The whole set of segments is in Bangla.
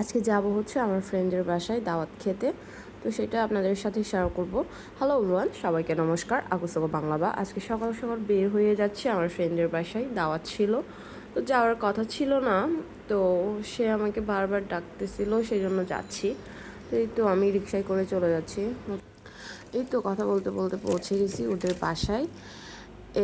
আজকে যাব হচ্ছে আমার ফ্রেন্ডের বাসায় দাওয়াত খেতে। তো সেটা আপনাদের সাথে শেয়ার করব। হ্যালো রুয়ান সবাইকে নমস্কার। আকুসবা বাংলা বা আজকে সকাল সকাল বের হয়ে যাচ্ছে আমার ফ্রেন্ডের বাসায়, দাওয়াত ছিল। তো যাওয়ার কথা ছিল না, তো সে আমাকে বারবার ডাকতেছিল সেই জন্য যাচ্ছি। তো এই তো আমি রিক্সায় করে চলে যাচ্ছি। এই তো কথা বলতে বলতে পৌঁছে গেছি ওদের বাসায়।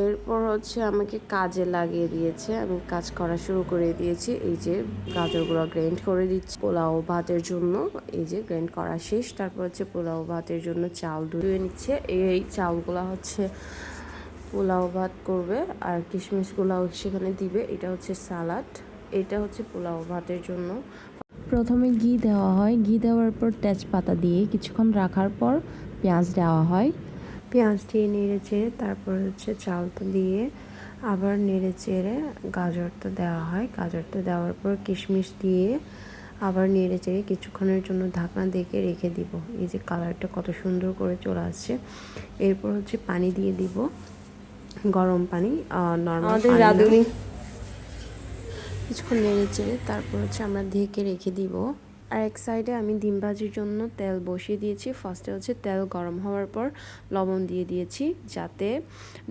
এরপর হচ্ছে আমাকে কাজে লাগিয়ে দিয়েছে। আমি কাজ করা শুরু করে দিয়েছি। এই যে গাজরগুলো গ্রাইন্ড করে দিচ্ছি পোলাও ভাতের জন্য। এই যে গ্রাইন্ড করা শেষ। তারপর হচ্ছে পোলাও ভাতের জন্য চাল ধুয়ে নিচ্ছে। এই চাউলগুলো হচ্ছে পোলাও ভাত করবে আর কিশমিশগুলাও সেখানে দিবে। এটা হচ্ছে সালাড এটা হচ্ছে পোলাও ভাতের জন্য। প্রথমে ঘি দেওয়া হয়। ঘি দেওয়ার পর তেজপাতা দিয়ে কিছুক্ষণ রাখার পর পেঁয়াজ দেওয়া হয়। পেঁয়াজ দিয়ে নেড়ে চেড়ে তারপর হচ্ছে চালটা দিয়ে আবার নেড়ে চেড়ে গাজরটা দেওয়া হয়। গাজরটা দেওয়ার পর কিশমিশ দিয়ে আবার নেড়ে চেড়ে কিছুক্ষণের জন্য ঢাকনা দেখে রেখে দিব। এই যে কালারটা কত সুন্দর করে চলে আসছে। এরপর হচ্ছে পানি দিয়ে দিব। গরম পানি নর্মাল কিছুক্ষণ নেড়ে চেড়ে তারপর হচ্ছে আমরা ঢেকে রেখে দিব। আর এক সাইডে আমি ডিম ভাজির জন্য তেল বসিয়ে দিয়েছি। ফার্স্টে হচ্ছে তেল গরম হওয়ার পর লবণ দিয়ে দিয়েছি যাতে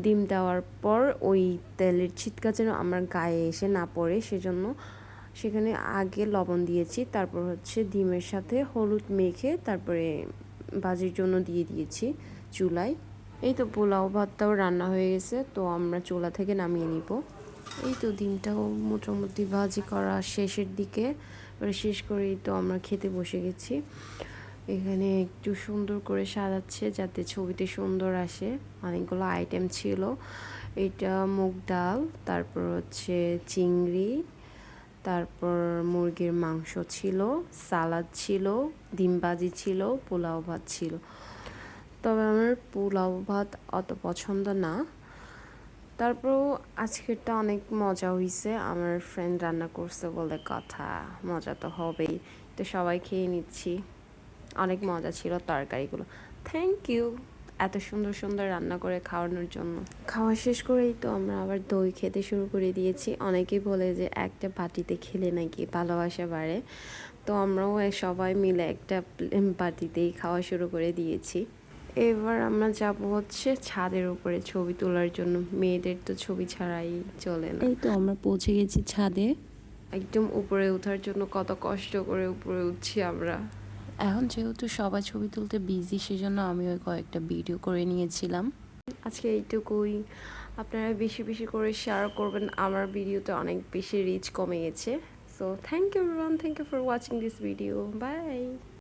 ডিম দেওয়ার পর ওই তেলের ছিটকা যেন আমার গায়ে এসে না পড়ে। সেজন্য সেখানে আগে লবণ দিয়েছি, তারপর হচ্ছে ডিমের সাথে হলুদ মেখে তারপরে ভাজির জন্য দিয়ে দিয়েছি চুলায়। এই তো পোলাও ভাতটাও রান্না হয়ে গেছে, তো আমরা চুলা থেকে নামিয়ে নিব। এই তো ডিমটাও মোটামুটি ভাজি করা শেষের দিকে। এবারে শেষ করেই তো আমরা খেতে বসে গেছি। এখানে একটু সুন্দর করে সাজাচ্ছে যাতে ছবিতে সুন্দর আসে। অনেকগুলো আইটেম ছিল। এটা মুগ ডাল, তারপর হচ্ছে চিংড়ি, তারপর মুরগির মাংস ছিল, সালাদ ছিল, ডিম ভাজি ছিল, পোলাও ভাত ছিল। তবে আমার পোলাও ভাত অত পছন্দ না। তারপরেও আজকেরটা অনেক মজা হয়েছে আমার ফ্রেন্ড রান্না করছে বলে কথা, মজা তো হবেই। তো সবাই খেয়ে নিচ্ছি। অনেক মজা ছিল তরকারিগুলো। থ্যাংক ইউ এত সুন্দর সুন্দর রান্না করে খাওয়ানোর জন্য। খাওয়া শেষ করেই তো আমরা আবার দই খেতে শুরু করে দিয়েছি। অনেকেই বলে যে একটা বাটিতে খেলে নাকি ভালোবাসা বাড়ে। তো আমরাও সবাই মিলে একটা বাটিতেই খাওয়া শুরু করে দিয়েছি। এবার আমরা যাব হচ্ছে ছাদের উপরে ছবি তোলার জন্য। মেয়েদের তো ছবি ছাড়াই চলে না। এই তো আমরা পৌঁছে গেছি ছাদে। একদম উপরে ওঠার জন্য কত কষ্ট করে উপরে উঠছি আমরা। এখন যেহেতু সবাই ছবি তুলতে বিজি সেজন্য আমি ওই কয়েকটা ভিডিও করে নিয়েছিলাম। আজকে এইটুকুই। আপনারা বেশি বেশি করে শেয়ার করবেন। আমার ভিডিওতে অনেক বেশি রিচ কমে গেছে so thank you everyone thank you for watching this video bye